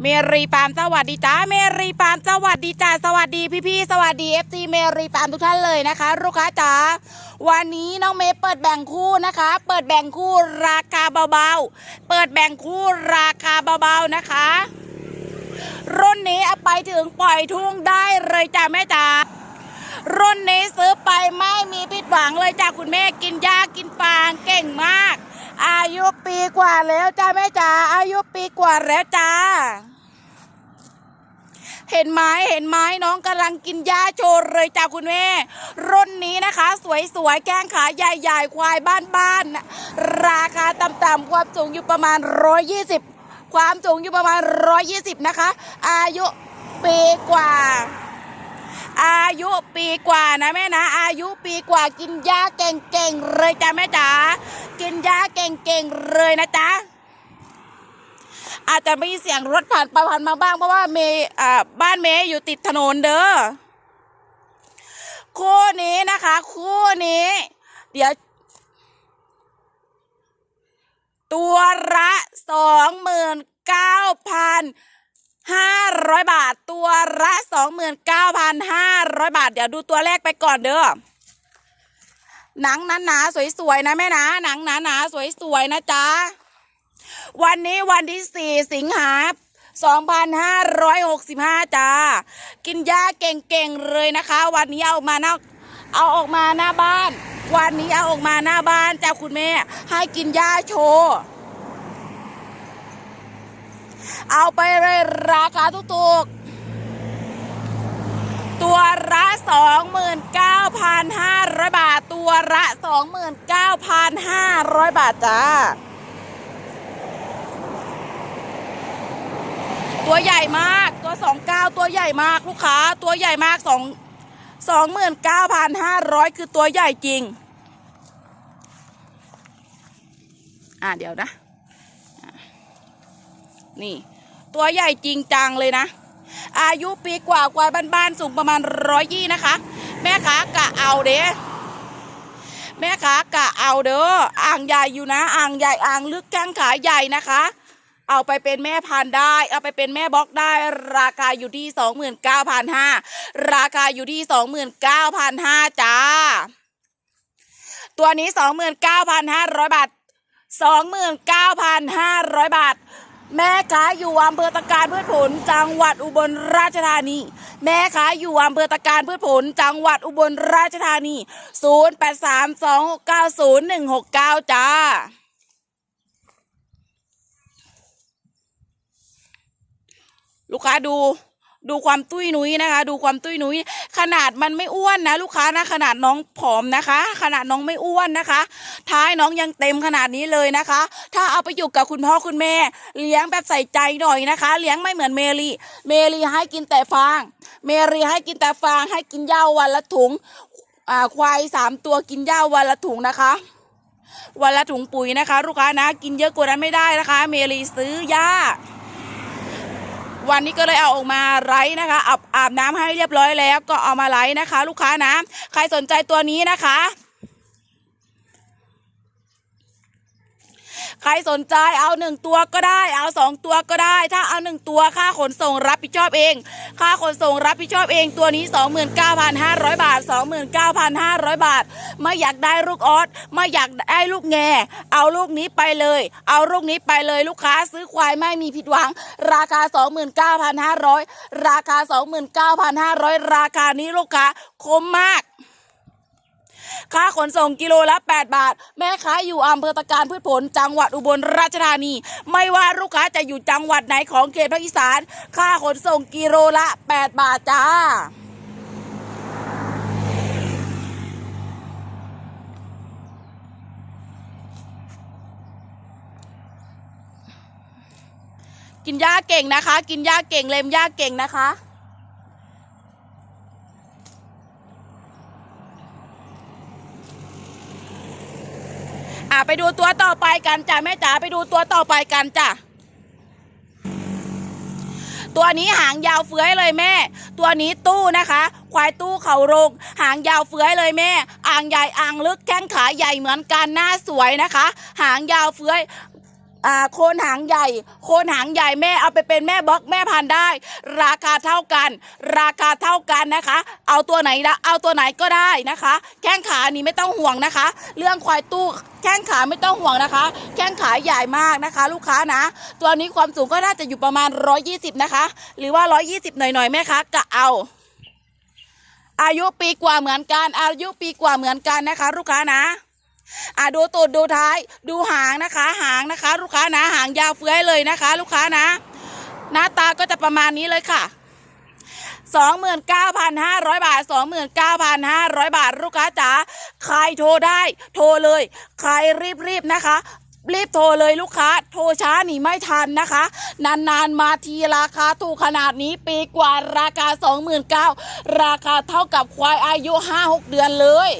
เมรีปามสวัสดีจ้าเมรีปามสวัสดีจ้าสวัสดีพี่ๆสวัสดีเอฟซีเมรีปามทุกท่านเลยนะคะ ลูกค้าจ๋าวันนี้น้องเมย์เปิดแบ่งคู่นะคะ เปิดแบ่งคู่ราคาเบาๆ เปิดแบ่งคู่ราคาเบาๆนะคะ รุ่นนี้เอาไปถึงปล่อยทุ่งได้เลยจ้าแม่จ๋ารุ่นนี้ซื้อไปไม่มีผิดหวังเลยจ้าคุณแม่กินยากินฟางเก่งมาก อายุปีกว่าแล้วจ้าแม่จ๋าอายุปีกว่าแล้วจ้า เห็นไหมเห็นไหมน้องกำลังกินยาโชว์เลยจ้าคุณแม่ รุ่นนี้นะคะ สวยๆ แก้งขาใหญ่ๆ ควายบ้านๆ ราคาต่ำๆความสูงอยู่ประมาณ 120 ความสูงอยู่ประมาณ 120 นะคะ อายุปีกว่า อายุปีกว่านะแม่นะ อายุปีกว่ากินยาเก่งๆเลยจ้าแม่จ๋ากินยาเก่งๆเลยนะจ๊ะอาจจะมีเสียงรถผ่านไปผ่านมาบ้างเพราะว่าเมย์อ่าบ้านเมย์อยู่ติดถนนเด้อคู่นี้นะคะ คู่นี้ เดี๋ยว ตัวละสองหมื่นเก้าพัน ห้าร้อยบาทตัวละสองหมื่นเก้าพันห้าร้อยบาท เดี๋ยวดูตัวแรกไปก่อนเด้อหนังหนาสวยๆนะแม่นะหนังหนาๆสวยๆนะจ๊ะวันนี้วันที่ 4 สิงหา2565จ้ากินยาเก่งๆเลยนะคะ วันนี้เอามาหน้าเอาออกมาหน้าบ้าน วันนี้เอาออกมาหน้าบ้านจ้าคุณแม่ ให้กินยาโชว์ เอาไปเลยราคาทุกๆตัวละ29,500 บาท ตัวละ 29,500 บาทจ้า ตัวใหญ่มากตัวสองเก้าตัวใหญ่มากลูกค้า ตัวใหญ่มากสองสองหมื่นเก้าพันห้าร้อยคือตัวใหญ่จริง อ่าเดี๋ยวนะ นี่ ตัวใหญ่จริงจังเลยนะ อายุปีกว่ากว่าบ้านๆสูงประมาณร้อยยี่นะคะ แม่ค้ากะเอาเด้แม่ค้ากะเอาเด้ออ่างใหญ่อยู่นะ อ่างใหญ่อ่างลึกแข้งขาใหญ่นะคะ เอาไปเป็นแม่พันธุ์ได้ เอาไปเป็นแม่บล็อกได้ ราคาอยู่ที่สองหมื่นเก้าพันห้าราคาอยู่ที่สองหมื่นเก้าพันห้าจ้าตัวนี้สองหมื่นเก้าพันห้าร้อยบาทสองหมื่นเก้าพันห้าร้อยบาท แม่ค้าอยู่อำเภอตะการพืชผลจังหวัดอุบลราชธานี แม่ค้าอยู่อำเภอตะการพืชผลจังหวัดอุบลราชธานี 0 8 3 2 6 9 0 1 6 9 จ้า ลูกค้าดู ดูความตุ้ยนุ้ยนะคะ ดูความตุ้ยนุ้ยขนาดมันไม่อ้วนนะ ลูกค้านะขนาดน้องผอมนะคะ ขนาดน้องไม่อ้วนนะคะ ท้ายน้องยังเต็มขนาดนี้เลยนะคะ ถ้าเอาไปอยู่กับคุณพ่อคุณแม่ เลี้ยงแบบใส่ใจหน่อยนะคะ เลี้ยงไม่เหมือนเมลีเมลีให้กินแต่ฟาง เมลีให้กินแต่ฟางให้กินหญ้าวันละถุงอ่าควายสามตัวกินหญ้าวันละถุงนะคะวันละถุงปุ๋ยนะคะ ลูกค้านะ กินเยอะกว่านั้นไม่ได้นะคะ เมลีซื้อหญ้า วันนี้ก็เลยเอาออกมาไล้นะคะอาบอาบน้ำให้เรียบร้อยแล้วก็เอามาไล้นะคะ ลูกค้านะ ใครสนใจตัวนี้นะคะ ใคร สนใจเอาหนึ่งตัวก็ได้ เอาสองตัวก็ได้ ถ้าเอาหนึ่งตัวค่าขนส่งรับผิดชอบเอง ค่าขนส่งรับผิดชอบเองตัวนี้ 29,500 บาท 29,500 บาท ไม่อยากได้ลูกออสไม่อยากได้ลูกแงเอาลูกนี้ไปเลย เอาลูกนี้ไปเลยลูกค้าซื้อควายไม่มีผิดหวัง ราคา 29,500 ราคา 29,500 ราคานี้ลูกค้าคุ้มมาก ค่าขนส่งกิโลละ 8 บาท แม่ค้าอยู่อำเภอตะการพืชผลจังหวัดอุบลราชธานี ไม่ว่าลูกค้าจะอยู่จังหวัดไหนของเขตภาคอีสาน ค่าขนส่งกิโลละ 8 บาทจ้ากินหญ้าเก่งนะคะ กินหญ้าเก่ง เล็มหญ้าเก่งนะคะ อะไปดูตัวต่อไปกันจ้ะแม่จ๋าไปดูตัวต่อไปกันจ้ะตัวนี้หางยาวเฟื้อยเลยแม่ ตัวนี้ตู้นะคะ ควายตู้เขาโรงหางยาวเฟื้อยเลยแม่ อ่างใหญ่อ่างลึกแข้งขาใหญ่เหมือนกันหน้าสวยนะคะ หางยาวเฟื้อย อ่าโคนหางใหญ่ โคนหางใหญ่แม่เอาไปเป็นแม่บล็อกแม่พันธุ์ได้ ราคาเท่ากัน ราคาเท่ากันนะคะ เอาตัวไหนละเอาตัวไหนก็ได้นะคะ แข้งขานี่ไม่ต้องห่วงนะคะ เรื่องควายตู้แข้งขาไม่ต้องห่วงนะคะ แข้งขาใหญ่มากนะคะ ลูกค้านะ ตัวนี้ความสูงก็น่าจะอยู่ประมาณ 120 นะคะ หรือว่า 120 หน่อยๆแม่คะกะเอาอายุปีกว่าเหมือนกัน อายุปีกว่าเหมือนกันนะคะ ลูกค้านะ อะดูตูดดูท้าย ดูหางนะคะ หางนะคะ ลูกค้านะหางยาวเฟื้อยเลยนะคะ ลูกค้านะ หน้าตาก็จะประมาณนี้เลยค่ะสองหมื่นเก้าพันห้าร้อยบาทสองหมื่นเก้าพันห้าร้อยบาท ลูกค้าจ๋า ใครโทรได้ โทรเลย ใครรีบๆนะคะ รีบโทรเลยลูกค้า โทรช้าหนีไม่ทันนะคะ นานๆมาทีราคาถูกขนาดนี้ปีกว่าราคา 29,000ราคาเท่ากับควายอายุ 5-6 เดือนเลย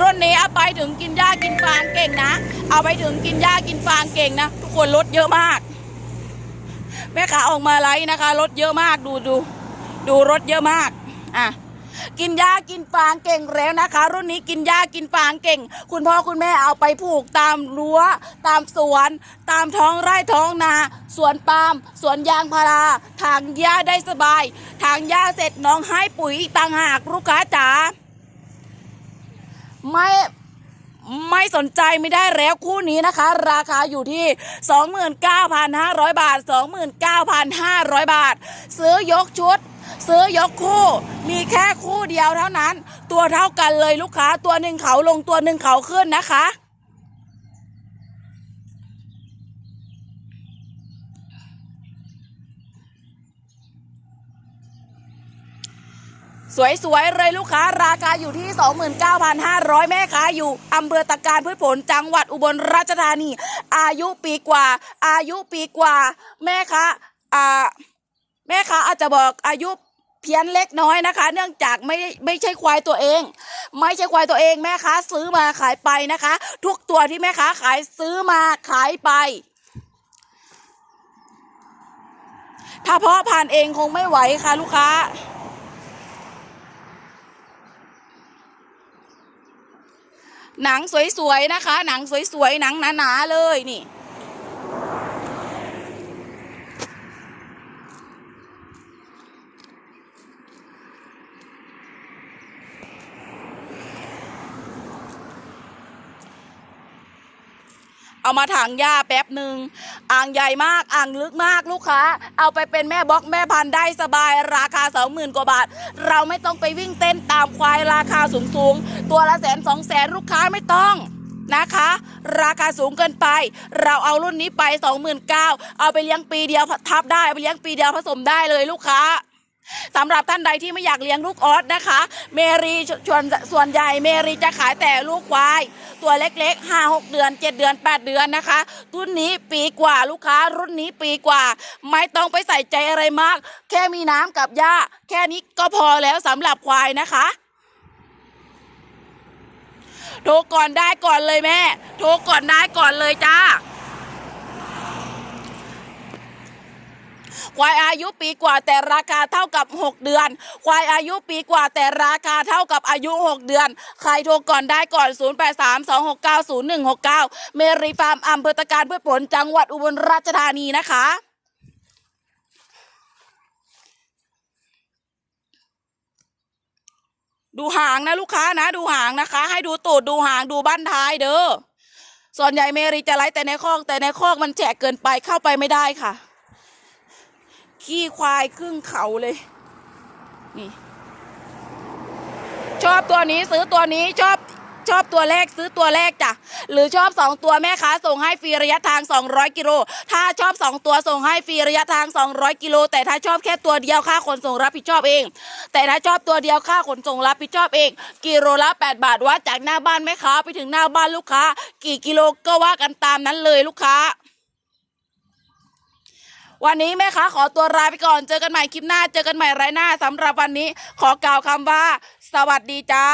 รุ่นนี้เอาไปถึงกินหญ้ากินฟางเก่งนะ เอาไปถึงกินหญ้ากินฟางเก่งนะ ทุกคนลดเยอะมาก แม่ขาออกมาไลฟ์นะคะรถเยอะมากดูดูดูรถเยอะมากอะกินหญ้ากินฟางเก่งแล้วนะคะ รุ่นนี้กินหญ้ากินฟางเก่ง คุณพ่อคุณแม่เอาไปผูกตามรั้ว ตามสวน ตามท้องไร่ท้องนา สวนปาล์มสวนยางพาราถางหญ้าได้สบายถางหญ้าเสร็จน้องให้ปุ๋ยต่างหากลูกค้าจ๋า ไม่ไม่สนใจไม่ได้แล้วคู่นี้นะคะ ราคาอยู่ที่ 29,500 บาท 29,500 บาท ซื้อยกชุด ซื้อยกคู่ มีแค่คู่เดียวเท่านั้น ตัวเท่ากันเลยลูกค้าตัวหนึ่งเขาลงตัวหนึ่งเขาขึ้นนะคะ สวยๆเลยลูกค้าราคาอยู่ที่ 29,500 แม่ค้าอยู่อำเภอตะการพืชผลจังหวัดอุบลราชธานี อายุปีกว่า อายุปีกว่า แม่ค้าอ่าแม่ค้าอาจจะบอกอายุเพี้ยนเล็กน้อยนะคะ เนื่องจากไม่ไม่ใช่ควายตัวเอง ไม่ใช่ควายตัวเอง แม่ค้าซื้อมาขายไปนะคะ ทุกตัวที่แม่ค้าขายซื้อมาขายไปถ้าเพาะผ่านเองคงไม่ไหวค่ะลูกค้า หนังสวยๆนะคะ หนังสวยๆหนังหนาๆเลยนี่ เอามาถางหญ้าแป๊บหนึ่งอ่างใหญ่มากอ่างลึกมากลูกค้า เอาไปเป็นแม่บล็อกแม่พันธุ์ได้สบายราคาสองหมื่นกว่าบาท เราไม่ต้องไปวิ่งเต้นตามควายราคาสูงสูงๆตัวละแสนสองแสนลูกค้าไม่ต้องนะคะ ราคาสูงเกินไป เราเอารุ่นนี้ไป 29,000เอาไปเลี้ยงปีเดียวทับได้ไปเลี้ยงปีเดียวผสมได้เลยลูกค้า สำหรับท่านใดที่ไม่อยากเลี้ยงลูกออสนะคะ เมรีชวนส่วนใหญ่เมรีจะขายแต่ลูกควาย ตัวเล็กๆ 5 6 เดือน 7 เดือน 8 เดือนนะคะรุ่นนี้ปีกว่าลูกค้ารุ่นนี้ปีกว่า ไม่ต้องไปใส่ใจอะไรมาก แค่มีน้ำกับหญ้า แค่นี้ก็พอแล้วสำหรับควายนะคะโทรก่อนได้ก่อนเลยแม่ โทรก่อนได้ก่อนเลยจ้า ควายอายุปีกว่าแต่ราคาเท่ากับ 6 เดือน ควายอายุปีกว่าแต่ราคาเท่ากับอายุ 6 เดือน ใครโทรก่อนได้ก่อน 0832690169 เมรีฟาร์มอำเภอตะการเพื่อผลจังหวัดอุบลราชธานีนะคะดูหางนะลูกค้านะดูหางนะคะ ให้ดูตูดดูหางดูบ้านท้ายเด้อส่วนใหญ่เมรีจะไล่แต่ในคอกแต่ในคอกมันแฉะเกินไปเข้าไปไม่ได้ค่ะ ขี้ควายครึ่งเขาเลย นี่ ชอบตัวนี้ซื้อตัวนี้ชอบชอบตัวแรกซื้อตัวแรกจ้ะ หรือชอบสองตัวแม่ค้าส่งให้ฟรีระยะทาง 200 กิโล ถ้าชอบสองตัวส่งให้ฟรีระยะทาง 200 กิโล แต่ถ้าชอบแค่ตัวเดียวค่าขนส่งรับผิดชอบเอง แต่ถ้าชอบตัวเดียวค่าขนส่งรับผิดชอบเอง กิโลละ 8 บาทวัดจากหน้าบ้านแม่ค้าไปถึงหน้าบ้านลูกค้า กี่กิโลก็ว่ากันตามนั้นเลยลูกค้า วันนี้แม่ค้าขอตัวลาไปก่อน เจอกันใหม่คลิปหน้า เจอกันใหม่ไรหน้าสำหรับวันนี้ขอกล่าวคำว่า สวัสดีจ้า